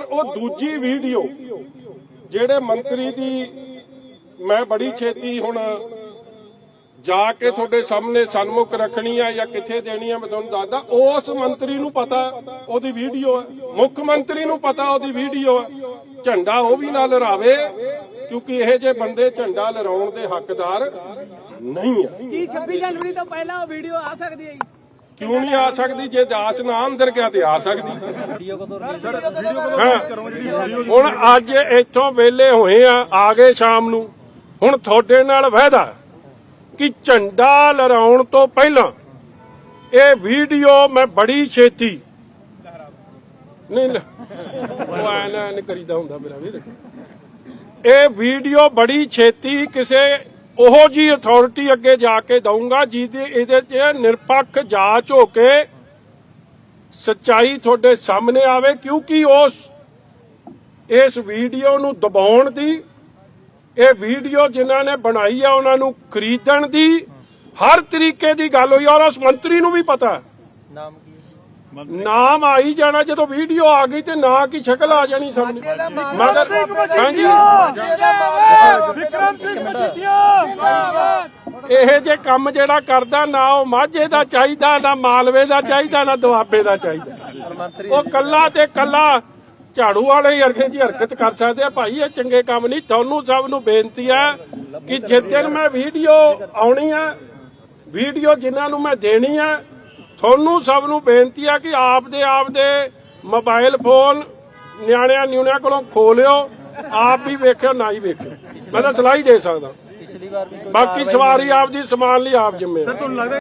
ਔਰ ਉਹ ਦੂਜੀ ਵੀਡੀਓ ਜਿਹੜੇ ਮੰਤਰੀ ਦੀ ਮੈਂ ਬੜੀ ਛੇਤੀ ਹੁਣ ਜਾ ਕੇ ਤੁਹਾਡੇ ਸਾਹਮਣੇ ਸਨਮੁਖ ਰੱਖਣੀ ਆ ਜਾਂ ਕਿੱਥੇ ਦੇਣੀ ਆ, ਮੈਂ ਤੁਹਾਨੂੰ ਦੱਸਦਾ। ਉਸ ਮੰਤਰੀ ਨੂੰ ਪਤਾ ਉਹਦੀ ਵੀਡੀਓ ਹੈ ਮੁੱਖ ਮੰਤਰੀ ਨੂੰ ਪਤਾ ਉਹਦੀ ਵੀਡੀਓ ਹੈ ਝੰਡਾ ਉਹ ਵੀ ਨਾ ਲਹਿਰਾਵੇ, ਕਿਉਂਕਿ ਇਹ ਜੇ ਬੰਦੇ ਝੰਡਾ ਲਹਿਰਾਉਣ ਦੇ ਹੱਕਦਾਰ ਨਹੀਂ ਆ। ਕੀ 26 ਜਨਵਰੀ ਤੋਂ ਪਹਿਲਾਂ ਵੀਡੀਓ ਆ ਸਕਦੀ ਹੈ ਕਿਉਂ ਨਹੀਂ ਆ ਸਕਦੀ? ਜੇ ਦਾਸ ਨਾ ਅੰਦਰ ਗਿਆ ਤੇ ਆ ਸਕਦੀ। ਹਾਂ। ਹੁਣ ਅੱਜ ਇੱਥੋਂ ਵੇਲੇ ਹੋਏ ਆ ਆ ਗਏ ਸ਼ਾਮ ਨੂੰ। ਹੁਣ ਤੁਹਾਡੇ ਨਾਲ ਵਾਅਦਾ ਕਿ ਝੰਡਾ ਲਹਿਰਾਉਣ ਤੋਂ ਪਹਿਲਾਂ ਇਹ ਵੀਡੀਓ ਮੈਂ ਬੜੀ ਛੇਤੀ ਨਹੀਂ ਉਹ ਐ ਨਾ ਕਰੀਦਾ ਹੁੰਦਾ ਮੇਰਾ ਵੀਰ। ਇਹ ਵੀਡੀਓ ਬੜੀ ਛੇਤੀ ਕਿਸੇ ਉਹੋ ਜੀ ਅਥਾਰਟੀ ਅੱਗੇ ਜਾ ਕੇ ਦਊਂਗਾ, ਜਿਹਦੇ, ਇਹਦੇ 'ਚ ਨਿਰਪੱਖ ਜਾਂਚ ਹੋ ਕੇ ਸੱਚਾਈ ਤੁਹਾਡੇ ਸਾਹਮਣੇ ਆਵੇ, ਕਿਉਂਕਿ ਉਸ, ਇਸ ਵੀਡੀਓ ਨੂੰ ਦਬਾਉਣ ਦੀ, ਇਹ ਵੀਡੀਓ ਜਿਨ੍ਹਾਂ ਨੇ ਬਣਾਈ ਆ, ਉਹਨਾਂ ਨੂੰ ਖਰੀਦਣ ਦੀ, ਹਰ ਤਰੀਕੇ ਦੀ ਗੱਲ ਹੋਈ, ਔਰ ਉਸ ਮੰਤਰੀ ਨੂੰ ਵੀ ਪਤਾ ਨਾਮ ਨਾਮ ਆਈ ਜਾਣਾ ਜਦੋਂ ਵੀਡੀਓ ਆ ਗਈ ਤੇ ਨਾਂ ਕੀ ਸ਼ਕਲ ਆ ਜਾਣੀ ਸਾਹਮਣੇ। ਮਗਰ ਹਾਂਜੀ। ਵਿਕਰਮ ਸਿੰਘ ਮਜੀਠੀਆ ਇਹ ਜੇ ਕੰਮ ਜਿਹੜਾ ਕਰਦਾ ਨਾ ਉਹ ਮਾਝੇ ਦਾ ਚਾਹੀਦਾ ਨਾ ਮਾਲਵੇ ਦਾ ਚਾਹੀਦਾ ਨਾ ਦੁਆਬੇ ਦਾ ਚਾਹੀਦਾ। ਉਹ ਕੱਲਾ ਤੇ ਕੱਲਾ ਝਾੜੂ ਵਾਲੇ ਹੀ ਅਰਖੇ ਦੀ ਹਰਕਤ ਕਰ ਸਕਦੇ ਆ। ਭਾਈ ਇਹ ਚੰਗੇ ਕੰਮ ਨਹੀਂ। ਤੁਹਾਨੂੰ ਸਭ ਨੂੰ ਬੇਨਤੀ ਹੈ ਕਿ ਜਿਸ ਦਿਨ ਮੈਂ ਵੀਡੀਓ ਆਉਣੀ ਆ ਵੀਡੀਓ ਜਿਨ੍ਹਾਂ ਨੂੰ ਮੈਂ ਦੇਣੀ ਆ ਤੁਹਾਨੂੰ ਸਭ ਨੂੰ ਬੇਨਤੀ ਆ ਕਿ ਆਪ ਦੇ ਆਪ ਦੇ ਮੋਬਾਈਲ ਫੋਨ ਨਿਆਣਿਆਂ ਨਿਉਣਿਆਂ ਕੋਲੋਂ ਖੋ ਲਿਓ। ਆਪ ਵੀ ਵੇਖਿਓ ਨਾ ਹੀ ਵੇਖਿਓ। ਮੈਂ ਤਾਂ ਸਲਾਹ ਹੀ ਦੇ ਸਕਦਾ। ਪਿਛਲੀ ਵਾਰ ਵੀ ਬਾਕੀ ਸਵਾਰੀ ਆਪਦੀ ਸਮਾਨ ਲਈ ਆਪ ਜ਼ਿੰਮੇਵਾਰ। ਤੁਹਾਨੂੰ ਲੱਗਦਾ